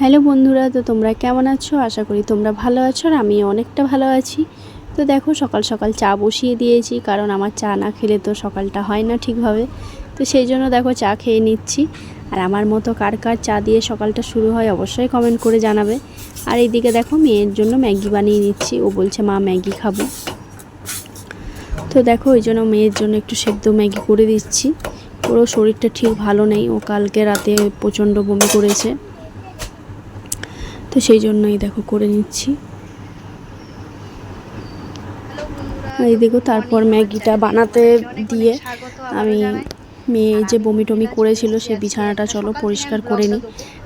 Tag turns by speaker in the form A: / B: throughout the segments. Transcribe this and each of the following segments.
A: Hello বন্ধুরা, তো তোমরা কেমন আছো? আশা করি তোমরা ভালো আছো আর আমি অনেকটা ভালো আছি। তো দেখো, সকাল সকাল চা বসিয়ে দিয়েছি, কারণ আমার চা না খেলে তো সকালটা হয় না ঠিকভাবে। তো সেই জন্য দেখো, চা খেয়ে নিচ্ছি। আর আমার মতো কার কার চা দিয়ে সকালটা শুরু হয় অবশ্যই কমেন্ট করে জানাবে। আর এইদিকে দেখো, মেয়ের জন্য ম্যাগি বানিয়ে নিচ্ছি। ও বলছে, মা, ম্যাগি খাব। তো দেখো, ওই জন্য মেয়ের জন্য একটু সেদ্ধ ম্যাগি করে দিচ্ছি। ওরও শরীরটা ঠিক ভালো নেই। ও কালকে রাতে প্রচণ্ড বমি করেছে। তো সেই জন্যই দেখো করে নিচ্ছি। এই দেখো, তারপর ম্যাগিটা বানাতে দিয়ে আমি মেয়ে যে বমি টমি করেছিল সে বিছানাটা চলো পরিষ্কার করে নিই।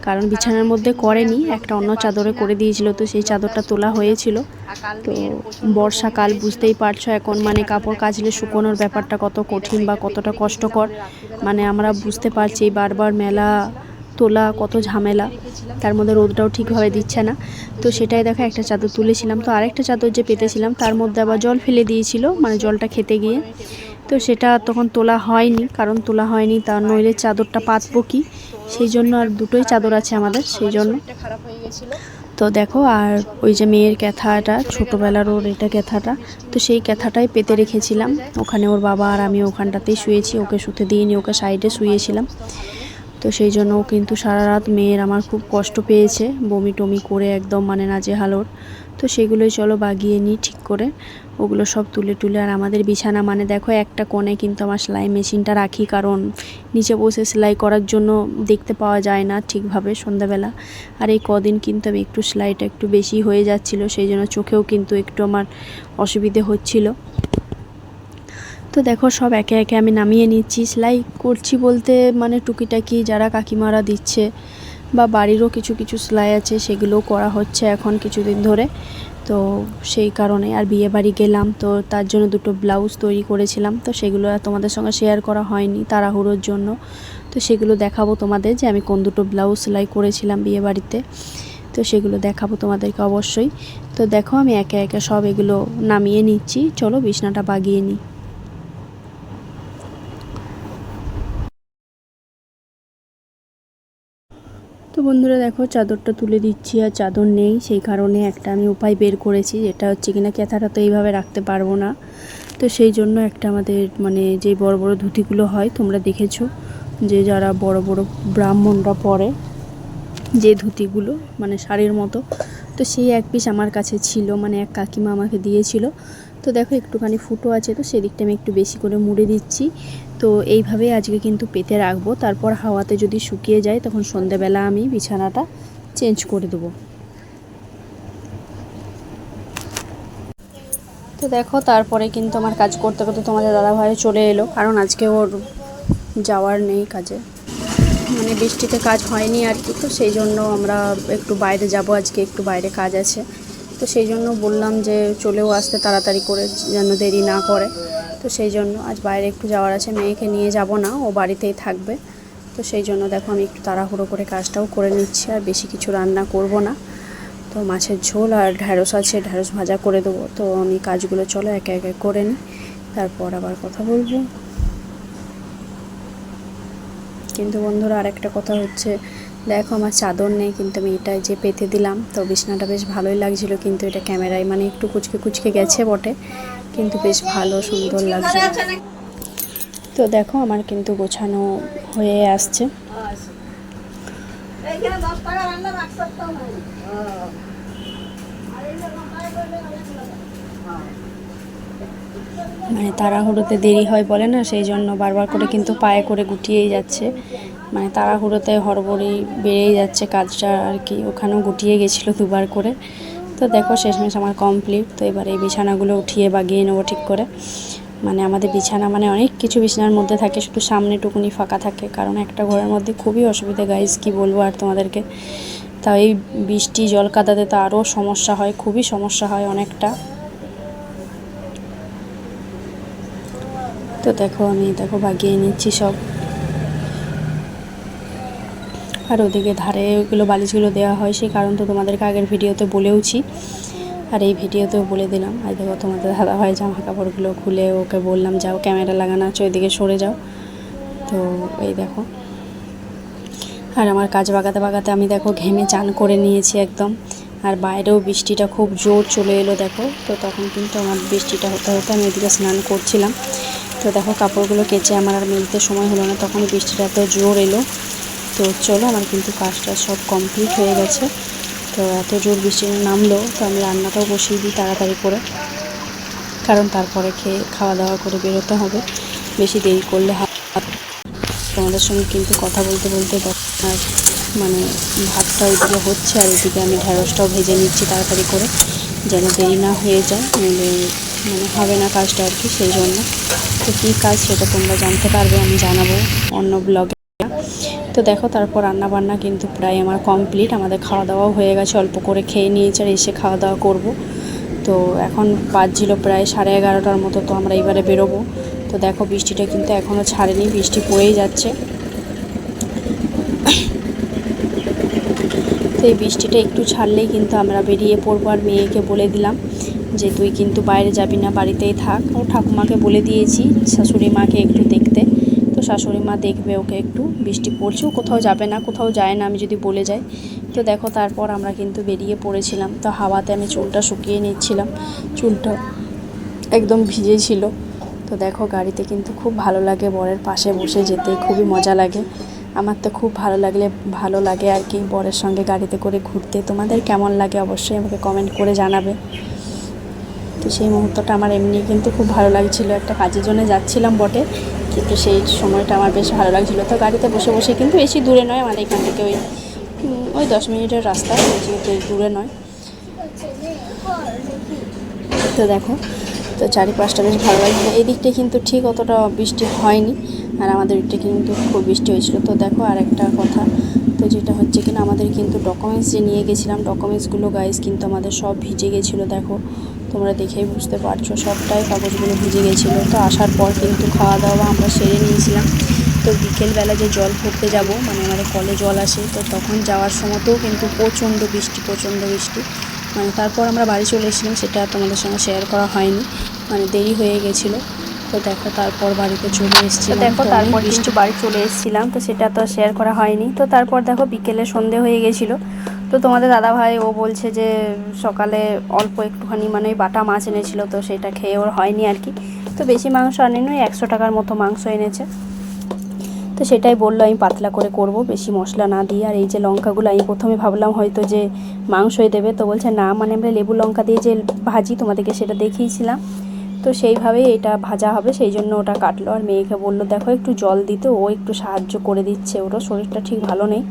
A: কারণ বিছানার মধ্যে করেনি, একটা অন্য চাদরে করে দিয়েছিল তো সেই চাদরটা তোলা হয়েছিল। তো বর্ষাকাল, বুঝতেই পারছ এখন মানে কাপড় কাচলে শুকোনোর ব্যাপারটা কত কঠিন বা কতটা কষ্টকর। মানে আমরা বুঝতে পারছি বারবার মেলা তোলা, কত ঝামেলা, তার মধ্যে রোদটাও ঠিকভাবে দিচ্ছে না। তো সেটাই দেখো, একটা চাদর তুলেছিলাম। তো আরেকটা চাদর যে পেতেছিলাম, তার মধ্যে আবার জল ফেলে দিয়েছিল মানে জলটা খেতে গিয়ে। তো সেটা তখন তোলা হয়নি, কারণ তোলা হয়নি, তা নইলে চাদরটা পাতবো কি? সেই জন্য আর দুটোই চাদর আছে আমাদের, সেই জন্য। তো দেখো, আর ওই যে মেয়ের ক্যাথাটা ছোটোবেলার ওর এটা ক্যাথাটা, তো সেই ক্যাথাটাই পেতে রেখেছিলাম। ওখানে ওর বাবা আর আমি ওখানটাতেই শুয়েছি, ওকে শুতে দিইনি, ওকে সাইডে শুয়েছিলাম। তো সেই জন্য কিন্তু সারা রাত মেয়ের আমার খুব কষ্ট পেয়েছে, বমি টমি করে একদম মানে নাজেহালোর তো সেগুলোই চলো বাগিয়ে নিই ঠিক করে। ওগুলো সব তুলে তুলে আর আমাদের বিছানা মানে দেখো একটা কোণে কিন্তু আমার সেলাই মেশিনটা রাখি কারণ নিচে বসে সেলাই করার জন্য দেখতে পাওয়া যায় না ঠিকভাবে সন্ধ্যাবেলা। আর এই কদিন কিন্তু আমি একটু সেলাইটা একটু বেশি হয়ে যাচ্ছিল, সেই জন্য চোখেও কিন্তু একটু আমার অসুবিধে হচ্ছিল। তো দেখো সব একে একে আমি নামিয়ে নিচ্ছি। সেলাই করছি বলতে মানে টুকিটাকি যারা কাকিমারা দিচ্ছে বা বাড়িরও কিছু কিছু সেলাই আছে সেগুলোও করা হচ্ছে এখন কিছুদিন ধরে। তো সেই কারণে আর বিয়ে বাড়ি গেলাম তো তার জন্য দুটো ব্লাউজ তৈরি করেছিলাম। তো সেগুলো আর তোমাদের সঙ্গে শেয়ার করা হয়নি তাড়াহুড়োর জন্য। তো সেগুলো দেখাবো তোমাদের যে আমি কোন দুটো ব্লাউজ সেলাই করেছিলাম বিয়ে বাড়িতে। তো সেগুলো দেখাবো তোমাদেরকে অবশ্যই। তো দেখো আমি একে একে সব এগুলো নামিয়ে নিচ্ছি। চলো বিছনাটা বাগিয়ে নিই তো বন্ধুরা দেখো, চাদরটা তুলে দিচ্ছি আর চাদর নেই। সেই কারণে একটা আমি উপায় বের করেছি, যেটা হচ্ছে কিনা ক্যাথাটা তো এইভাবে রাখতে পারব না। তো সেই জন্য একটা আমাদের মানে যে বড় বড় ধুতিগুলো হয়, তোমরা দেখেছ যে যারা বড় বড় ব্রাহ্মণরা পরে যে ধুতিগুলো মানে শাড়ির মতো। তো সেই এক পিস আমার কাছে ছিল মানে এক কাকিমা আমাকে দিয়েছিল। তো দেখো একটুখানি ফুটো আছে, তো সেদিকটা আমি একটু বেশি করে মুড়ে দিচ্ছি। তো এইভাবে আজকে কিন্তু পেতে রাখব। তারপর হাওয়াতে যদি শুকিয়ে যায়, তখন সন্ধেবেলা আমি বিছানাটা চেঞ্জ করে দেবো। তো দেখো, তারপরে কিন্তু আমার কাজ করতে করতে তোমাদের দাদাভাই চলে এলো, কারণ আজকে ওর যাওয়ার নেই কাজে। মানে বৃষ্টিতে কাজ হয়নি আর কি, তো সেই জন্য আমরা একটু বাইরে যাব, আজকে একটু বাইরে কাজ আছে। তো সেই জন্য বললাম যে চলেও আসতে তাড়াতাড়ি করে, যেন দেরি না করে। তো সেই জন্য আজ বাইরে একটু যাওয়ার আছে, মেয়েকে নিয়ে যাব না, ও বাড়িতেই থাকবে। তো সেই জন্য দেখো আমি একটু তাড়াহুড়ো করে কাজটাও করে নিচ্ছি, আর বেশি কিছু রান্না করব না। তো মাছের ঝোল আর ঢ্যাঁড়স আছে, ঢ্যাঁড়স ভাজা করে দেবো। তো আমি কাজগুলো চলো একে একে করে নিই, তারপর আবার কথা বলব। কিন্তু বন্ধুরা আরেকটা কথা হচ্ছে, দেখো আমার চাদর নেই, কিন্তু আমি এটা যে পেতে দিলাম, তো বিছনাটা বেশ ভালোই লাগছিল, কিন্তু এটা ক্যামেরায় মানে একটু কুচকে কুচকে গেছে বটে। কিন্তু বেশ ভালো, সুন্দর লাগছে তো দেখো, আমার কিন্তু গোছানো হয়ে আসছে। মানে তাড়াহুড়োতে দেরি হয় বলে না, সেই জন্য বারবার করে কিন্তু পায়ে করে গুটিয়েই যাচ্ছে। মানে তাড়াহুড়োতে হড়বড়ি বেড়েই যাচ্ছে কাজটা আর কি, ওখানেও গুটিয়ে গেছিল দুবার করে। তো দেখো শেষমেশ আমার কমপ্লিট তো এবার এই বিছানাগুলো উঠিয়ে বাগিয়ে নেব ঠিক করে। মানে আমাদের বিছানা মানে অনেক কিছু বিছানার মধ্যে থাকে, শুধু সামনে টুকুনি ফাঁকা থাকে, কারণ একটা ঘরের মধ্যে খুবই অসুবিধা গাইজ কি বলব আর তোমাদেরকে। তা এই বৃষ্টি, জল কাদাতে তো আরও সমস্যা হয়, খুবই সমস্যা হয় অনেকটা। তো দেখো আমি, দেখো বাগিয়ে নিচ্ছি সব। আর ওদিকে ধারে ওগুলো বালিশগুলো দেওয়া হয়, সেই কারণ তো তোমাদেরকে আগের ভিডিওতে বলেওছি। আর এই ভিডিওতেও বলে দিলাম আর দেখো তোমাদের দাদা ভাই জামা কাপড়গুলো খুলে ওকে বললাম, যাও ক্যামেরা লাগানো আছে, ওইদিকে সরে যাও। তো এই দেখো। আর আমার কাজ বাগাতে বাগাতে আমি দেখো ঘেমে চান করে নিয়েছি একদম। আর বাইরেও বৃষ্টিটা খুব জোর চলে এলো দেখো। তো তখন কিন্তু আমার বৃষ্টিটা হতে হতে আমি এদিকে স্নান করছিলাম। তো দেখো কাপড়গুলো কেচে আমার আর মিলতে সময় হলো না, তখন বৃষ্টিটা এত জোর এলো। তো চলো, আমার কিন্তু কাজটা সব কমপ্লিট হয়ে গেছে। তো এত জোর বৃষ্টি নামলো, তো আমি রান্নাটাও বসিয়ে দিই তাড়াতাড়ি করে। কারণ তারপরে খেয়ে খাওয়া দাওয়া করে বেরোতে হবে। বেশি দেরি করলে তোমাদের সঙ্গে কিন্তু কথা বলতে বলতে মানে ভাতটা ওইদিকে হচ্ছে আর ওইদিকে আমি ঢ্যাঁড়সটাও ভেজে নিচ্ছি তাড়াতাড়ি করে, যেন দেরি না হয়ে যায়। নইলে মানে হবে না কাজটা আর কি, সেই জন্য। তো কী কাজ সেটা তোমরা জানতে পারবে, আমি জানাব অন্য ব্লগে তো দেখো, তারপর রান্না বান্না কিন্তু প্রায় আমার কমপ্লিট আমাদের খাওয়া দাওয়াও হয়ে গেছে, অল্প করে খেয়ে নিয়েছে আর এসে খাওয়া দাওয়া করব। তো এখন বাজছিল প্রায় সাড়ে এগারোটার মতো, তো আমরা এবারে বেরোবো। তো দেখো, বৃষ্টিটা কিন্তু এখনও ছাড়েনি, বৃষ্টি পড়েই যাচ্ছে। তো এই বৃষ্টিটা একটু ছাড়লেই কিন্তু আমরা বেরিয়ে পড়ব আর মেয়েকে বলে দিলাম যে, তুই কিন্তু বাইরে যাবি না, বাড়িতেই থাক। ও ঠাকুমাকে বলে দিয়েছি, শাশুড়ি মাকে একটু দেখতে তো শাশুড়ি মা দেখবে ওকে একটু। বৃষ্টি পড়ছে, ও কোথাও যাবে না, কোথাও যায় না, আমি যদি বলে যাই। তো দেখো তারপর আমরা কিন্তু বেরিয়ে পড়েছিলাম। তো হাওয়াতে আমি চুলটা শুকিয়ে নিচ্ছিলাম। চুলটা একদম ভিজে ছিল। তো দেখো গাড়িতে কিন্তু খুব ভালো লাগে বরের পাশে বসে যেতে, খুবই মজা লাগে। আমার তো খুব ভালো লাগলে, ভালো লাগে আর কি বরের সঙ্গে গাড়িতে করে ঘুরতে। তোমাদের কেমন লাগে অবশ্যই আমাকে কমেন্ট করে জানাবে। তো সেই মুহূর্তটা আমার এমনি কিন্তু খুব ভালো লাগছিল। একটা কাজের জন্য যাচ্ছিলাম বটে। কিন্তু সেই সময়টা আমার বেশ ভালো লাগছিল। তো গাড়িতে বসে বসে কিন্তু বেশি দূরে নয় আমাদের এখান থেকে ওই ওই দশ মিনিটের রাস্তা, বেশ দূরে নয়। তো দেখো, তো চারিপাশটা বেশ ভালো লাগছিল। এই দিকটা কিন্তু ঠিক অতটা বৃষ্টি হয়নি, আর আমাদের দিকটা কিন্তু খুব বৃষ্টি হয়েছিল। তো দেখো আর একটা কথা, তো যেটা হচ্ছে কিনা, আমাদের কিন্তু ডকুমেন্টস যে নিয়ে গেছিলাম ডকুমেন্টসগুলো গাইজ কিন্তু আমাদের সব ভিজে গেছিল, দেখো। তোমরা দেখেই বুঝতে পারছ সবটাই কাগজগুলো ভিজে গেছিল। তো আসার পর কিন্তু খাওয়া দাওয়া আমরা সেরে নিয়েছিলাম। তো বিকেলবেলা যে জল ভরতে যাব মানে আমাদের কলে জল আসে তো তখন যাওয়ার সময়তেও কিন্তু প্রচণ্ড বৃষ্টি প্রচণ্ড বৃষ্টি। মানে তারপর আমরা বাড়ি চলে এসেছিলাম সেটা তোমাদের সঙ্গে শেয়ার করা হয়নি। মানে দেরি হয়ে গেছিল। তো দেখো তারপর বাড়িতে চলে এসেছি দেখো তারপর কিন্তু বাড়ি চলে এসেছিলাম তো সেটা তো শেয়ার করা হয়নি। তো তারপর দেখো বিকেলে সন্ধে হয়ে গেছিল। তো তোমাদের দাদা ভাই ও বলছে যে সকালে অল্প একটুখানি মানে ওই বাটা মাছ এনেছিল, তো সেটা খেয়ে ওর হয়নি আর কি। তো বেশি মাংস আনেনি, একশো টাকার মতো মাংস এনেছে। তো সেটাই বলল, আমি পাতলা করে করব, বেশি মশলা না দিয়ে। আর এই যে লঙ্কাগুলো, আমি প্রথমে ভাবলাম হয়তো যে মাংসই দেবে, তো বলছে, না মানে আমরা লেবু লঙ্কা দিয়ে যে ভাজি, তোমাদেরকে সেটা দেখিয়েছিলাম। তো সেইভাবেই এটা ভাজা হবে, সেই জন্য ওটা কাটলো। আর মেয়েকে বলল, দেখো, একটু জল দিতে। ও একটু সাহায্য করে দিচ্ছে, ওরও শরীরটা ঠিক ভালো নেই।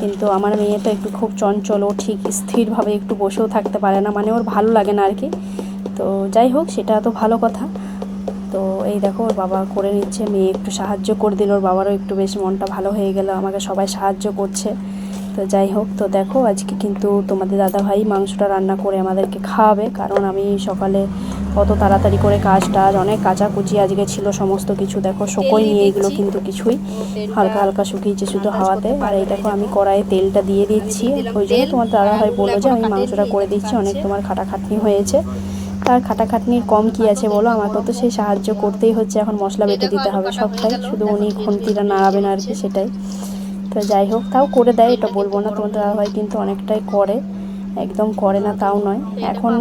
A: কিন্তু আমার মেয়ে তো একটু খুব চঞ্চল, ও ঠিক স্থিরভাবে একটু বসেও থাকতে পারে না মানে ওর ভালো লাগে না আর কি। তো যাই হোক, সেটা তো ভালো কথা। তো এই দেখো, ওর বাবা করে নিচ্ছে, মেয়ে একটু সাহায্য করে দিল, ওর বাবারও একটু বেশ মনটা ভালো হয়ে গেল, আমাকে সবাই সাহায্য করছে। তো যাই হোক তো দেখো আজকে কিন্তু তোমাদের দাদাভাই মাংসটা রান্না করে আমাদেরকে খাওয়াবে। কারণ আমি সকালে অত তাড়াতাড়ি করে কাজ টাজ অনেক কাচাকুচি আজকে ছিল সমস্ত কিছু। দেখো শোকোই নিয়ে এগুলো কিন্তু কিছুই। হালকা হালকা শুকিয়েছে শুধু হাওয়াতে। আর এই দেখো আমি কড়াইয়ে তেলটা দিয়ে দিচ্ছি। ওই জন্য তোমার দাদাভাই বলল যে আমি মাংসটা করে দিচ্ছি। অনেক তোমার খাটাখাটনি হয়েছে। তার খাটাখাটনির কম কি আছে বলো? আমাকে তো সেই সাহায্য করতেই হচ্ছে। এখন মশলা বেটে দিতে হবে সবটাই। শুধু উনি খুন্তিটা নাড়াবেন আর কি সেটাই। তো যাই হোক তাও করে দেয় এটা বলব না তোমার দাদাভাই কিন্তু অনেকটাই করে। একদম করে না তাও নয়। এখন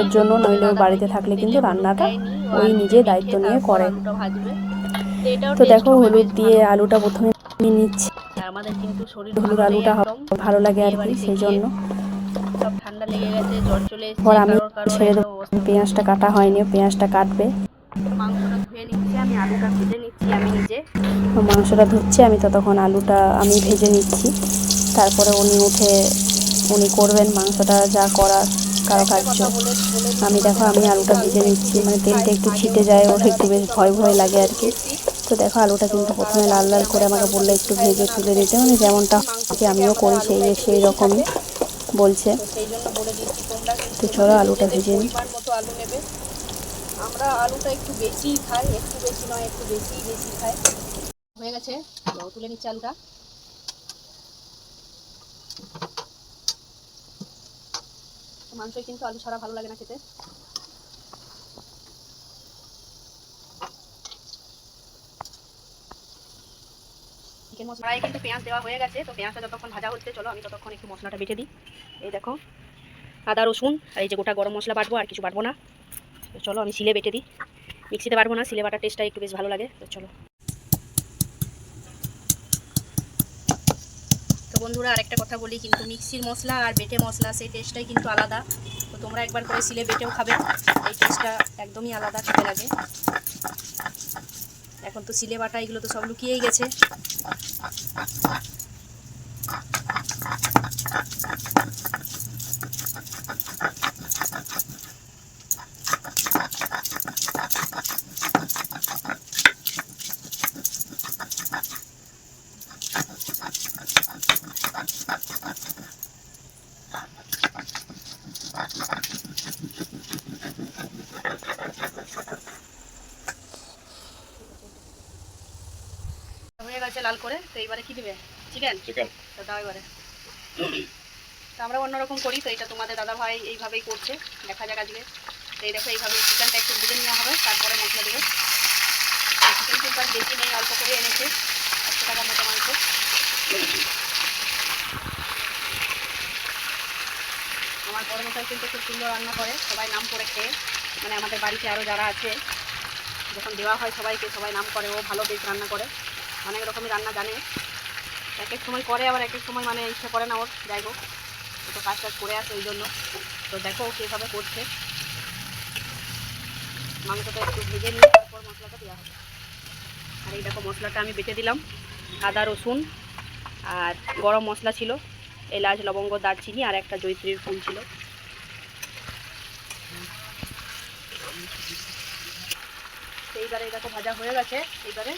A: এর জন্য নইলে বাড়িতে থাকলে কিন্তু রান্নাটা ওই নিজে দায়িত্ব নিয়ে করে। তো দেখো হলুদ দিয়ে আলুটা প্রথমে নিচ্ছি।
B: আমাদের কিন্তু শরীর
A: হলুদ আলুটা ভালো লাগে আর কি সেই জন্য
B: ঠান্ডা লেগে গেছে জ্বর চলে এসেছে
A: আমি ছেড়ে দেবো। পেঁয়াজটা কাটা হয়নি পেঁয়াজটা কাটবে।
B: আমি আলুটা ভেজে নিচ্ছি আমি নিজে।
A: মাংসটা ধুচ্ছে আমি ততক্ষণ আলুটা আমি ভেজে নিচ্ছি। তারপরে উনি উঠে উনি করবেন মাংসটা যা করার কারও কার্য। আমি দেখো আমি আলুটা ভেজে নিচ্ছি মানে তেলটা একটু ছিটে যায় ওর একটু বেশ ভয় ভয় লাগে আর কি। তো দেখো আলুটা কিন্তু প্রথমে লাল লাল করে আমাকে বললে একটু ভেজে তুলে দিতে। মানে যেমনটা আমিও করি সেই সেই রকমই বলছে। তো চলো আলুটা ভেজে নিই।
B: আমরা আলুটা একটু বেশিই খাই, একটু বেশি নয়, একটু বেশি বেশি খাই। হয়ে গেছে তুলে নিচ্ছি আলুটা। মাংসই কিন্তু আলু ছাড়া ভালো লাগে না খেতে। মশলায় কিন্তু পেঁয়াজ দেওয়া হয়ে গেছে, তো পেঁয়াজটা যতক্ষণ ভাজা হচ্ছে, চলো আমি ততক্ষণ একটু মশলাটা বেটে দিই। এই দেখো, আদা, রসুন, আর এই যে গোটা গরম মশলা বাটবো, আর কিছু বাটবো না। তো চলো আমি সিলে বেটে দিই। মিক্সিতে পারব না সিলে বাটার টেস্টটা একটু বেশ ভালো লাগে, তো চলো। তো বন্ধুরা, আরেকটা কথা বলি, কিন্তু মিক্সির মশলা আর বেটে মশলা সেই টেস্টটাই কিন্তু আলাদা। তো তোমরা একবার করে সিলে বেটেও খাবে, এই টেস্টটা একদমই আলাদা, খেতে লাগে। এখন তো সিলে বাটা এগুলো তো সব লুকিয়েই গেছে হয়ে গেছে লাল করে তো এইবারে কি দিবে চিকেন
C: চিকেন
B: তো দাও এবারে। তো আমরা অন্যরকম করি তো এটা তোমাদের দাদা ভাই এইভাবেই করছে। দেখা যাক আজকে। তো এই দেখো এইভাবে চিকেনটা একটু ভেজে নেওয়া হবে তারপরে মশলা দেবে। চিকেন কিন্তু বেশি নেই অল্প করে এনেছে। একশো টাকার মতো মাংস। আমার বড় মশাই কিন্তু খুব সুন্দর রান্না করে সবাই নাম করে খেয়ে। মানে আমাদের বাড়িতে আরও যারা আছে যখন দেওয়া হয় সবাইকে সবাই নাম করে ও ভালো বেশ রান্না করে। অনেক রকমের রান্না জানে। এক এক সময় করে, আবার এক এক সময় মানে ইচ্ছা করে না ওর। যাই হোক, ও তো কাজ টাজ করে আসে ওই জন্য। তো দেখো ও কীভাবে করছে। মাংসটা একটু ভেজে নিয়ে তারপর মশলাটা দেওয়া হবে। আর এই দেখো মশলাটা আমি বেটে দিলাম। আদা, রসুন আর গরম মশলা ছিল। এলাচ, লবঙ্গ, দারচিনি আর একটা জৈত্রীর ফুল ছিল। এইবারে এই দেখো ভাজা হয়ে গেছে। এইবারে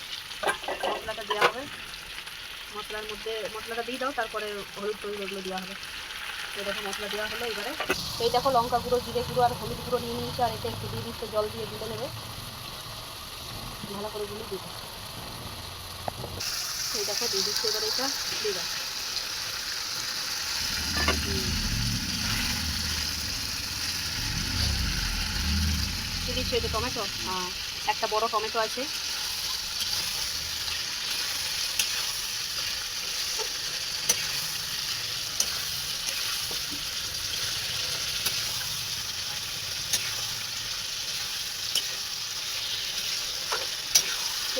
B: মশলাটা দেওয়া হবে। মশলার মধ্যে, মশলাটা দিয়ে দাও, তারপরে হলুদ টলুদ এগুলো দেওয়া হবে। দেখো মশলা দেওয়া হলো এবারে। এই দেখো লঙ্কা গুঁড়ো, জিরে গুঁড়ো আর হলুদ গুঁড়ো নিয়ে নিয়েছে, আর এটা একটু দিয়ে দিচ্ছে, জল দিয়ে দিতে নেবে। ভালো করে গুলো দিতে এই দেখো দিয়ে দিচ্ছে এবারে এটা, দিয়ে দাও। হুম। এটা টমেটো একটা বড় টমেটো আছে।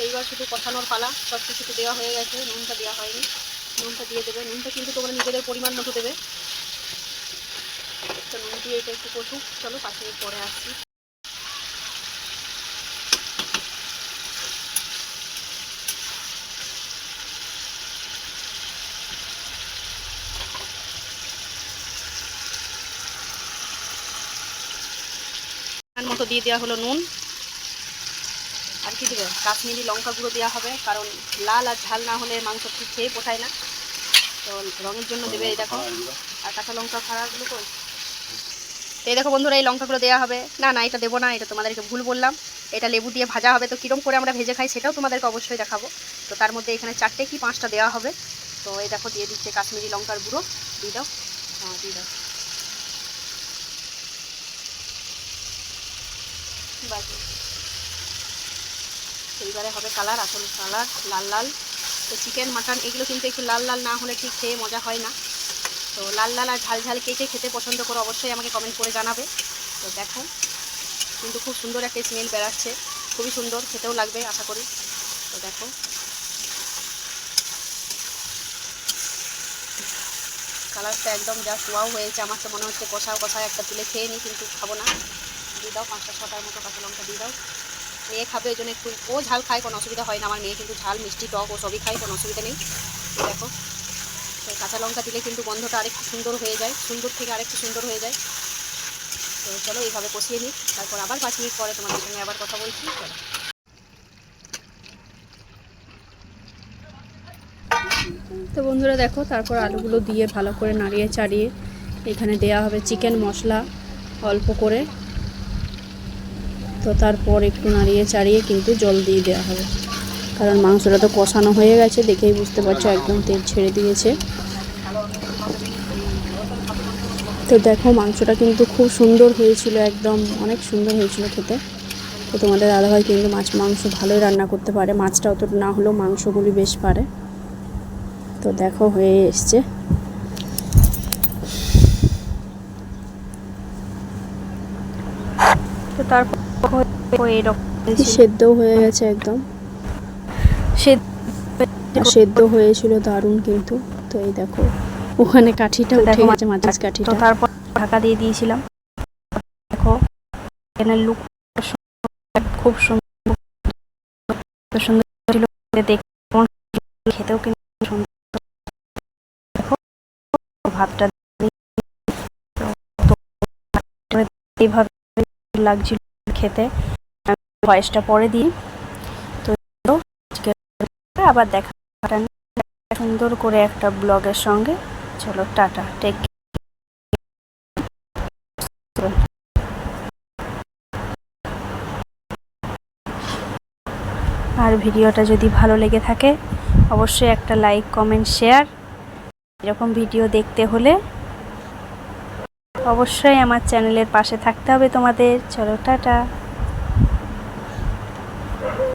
B: এইবার শুধু কষানোর পালা সব কিছু তো দেওয়া হয়ে গেছে, নুনটা দেওয়া হয়নি। নুনটা দিয়ে দেবে, নুনটা কিন্তু তোমরা নিজেদের পরিমাণ মতো দেবে। তো নুন দিয়ে এটা একটু কষুক চলো পাঁচ মিনিট পরে আসছি মতো দিয়ে দেওয়া হলো নুন। আর কি দেবে? কাশ্মীরি লঙ্কা গুঁড়ো দেওয়া হবে, কারণ লাল আর ঝাল না হলে মাংস ঠিক খেয়ে পোষায় না। তো রঙের জন্য দেবে এই দেখো। আর কাঁচা লঙ্কা ফাড়াগুলো তো তো এই দেখো বন্ধুরা, এই লঙ্কাগুলো দেওয়া হবে। না না, এটা দেবো না, এটা তোমাদেরকে ভুল বললাম। এটা লেবু দিয়ে ভাজা হবে, তো কীরকম করে আমরা ভেজে খাই সেটাও তোমাদেরকে অবশ্যই দেখাবো। তো তার মধ্যে এখানে চারটে কি পাঁচটা দেওয়া হবে। তো এই দেখো, দিয়ে দিচ্ছে কাশ্মীরি লঙ্কার গুঁড়ো। দিয়ে দাও। হ্যাঁ দিয়ে দাও। বাস এইবারে হবে কালার, আসল কালার, লাল লাল। তো চিকেন মাটন এগুলো কিন্তু একটু লাল লাল না হলে ঠিক খেয়ে মজা হয় না। তো লাল লাল আর ঝাল ঝাল কে কে খেতে পছন্দ করো অবশ্যই আমাকে কমেন্ট করে জানাবে। তো দেখো, কিন্তু খুব সুন্দর একটা স্মেল বেড়াচ্ছে। খুবই সুন্দর, খেতেও লাগবে, আশা করি। তো দেখো। কালারটা একদম জাস্ট ওয়াও হয়েছে। আমার তো মনে হচ্ছে কষাও কষায় একটা তুলে খেয়ে নিই কিন্তু খাব না। দিয়ে দাও পাঁচটা, ছটার মতো কাঁচা লঙ্কা দিয়ে দাও। মেয়ে খাবে ওই জন্য একটু ও ঝাল খায়, কোনো অসুবিধা হয় না। আমার মেয়ে কিন্তু ঝাল, মিষ্টি, টক, ও সবই খায়, কোনো অসুবিধা নেই। দেখো। তো কাঁচা লঙ্কা দিলে কিন্তু গন্ধটা আরেকটু সুন্দর হয়ে যায়। সুন্দর থেকে আরেকটু সুন্দর হয়ে যায়। তো চলো এইভাবে কষিয়ে নিই। তারপর আবার পাঁচ মিনিট পরে তোমাদের সঙ্গে আবার কথা বলছি। চলো।
A: তো বন্ধুরা দেখো, তারপর আলুগুলো দিয়ে ভালো করে নাড়িয়ে চাড়িয়ে এখানে দেয়া হবে চিকেন মশলা অল্প করে। তো তারপর একটু নাড়িয়ে চাড়িয়ে কিন্তু জল দিয়ে দেওয়া হবে। কারণ মাংসটা তো কষানো হয়ে গেছে, দেখেই বুঝতে পারছ একদম তেল ছেড়ে দিয়েছে। তো দেখো মাংসটা কিন্তু খুব সুন্দর হয়েছিল, একদম অনেক সুন্দর হয়েছিল খেতে। তো তোমাদের দাদাভাই কিন্তু মাছ মাংস ভালোই রান্না করতে পারে, মাছটা অত না হলেও মাংসগুলি বেশ পারে।
D: তো দেখো হয়ে এসছে।
A: তো তারপর
D: সেদ্ধও হয়ে গেছে একদম। সেদ্ধ হয়েছিল দারুণ কিন্তু। তো এই দেখো ওখানে কাঠিটা উঠে গেছে মাঝাজ কাঠিটা।
A: তারপর ঢাকা দিয়ে দিয়েছিলাম। দেখো এখানে লুক খুব সুন্দর। সুন্দর ছিল দেখতে খেতেও কিন্তু সুন্দর। দেখো ভাতটা এইভাবে লাগছিল। খেতে। ভয়েসটা পরে দিই। তো আবার দেখা সুন্দর করে একটা ব্লগের সঙ্গে। চলো, টাটা টেক আর ভিডিওটা যদি ভালো লেগে থাকে, অবশ্যই একটা লাইক কমেন্ট শেয়ার এরকম ভিডিও দেখতে হলে অবশ্যই আমার চ্যানেলের পাশে থাকতে হবে তোমাদের। চলো টাটা।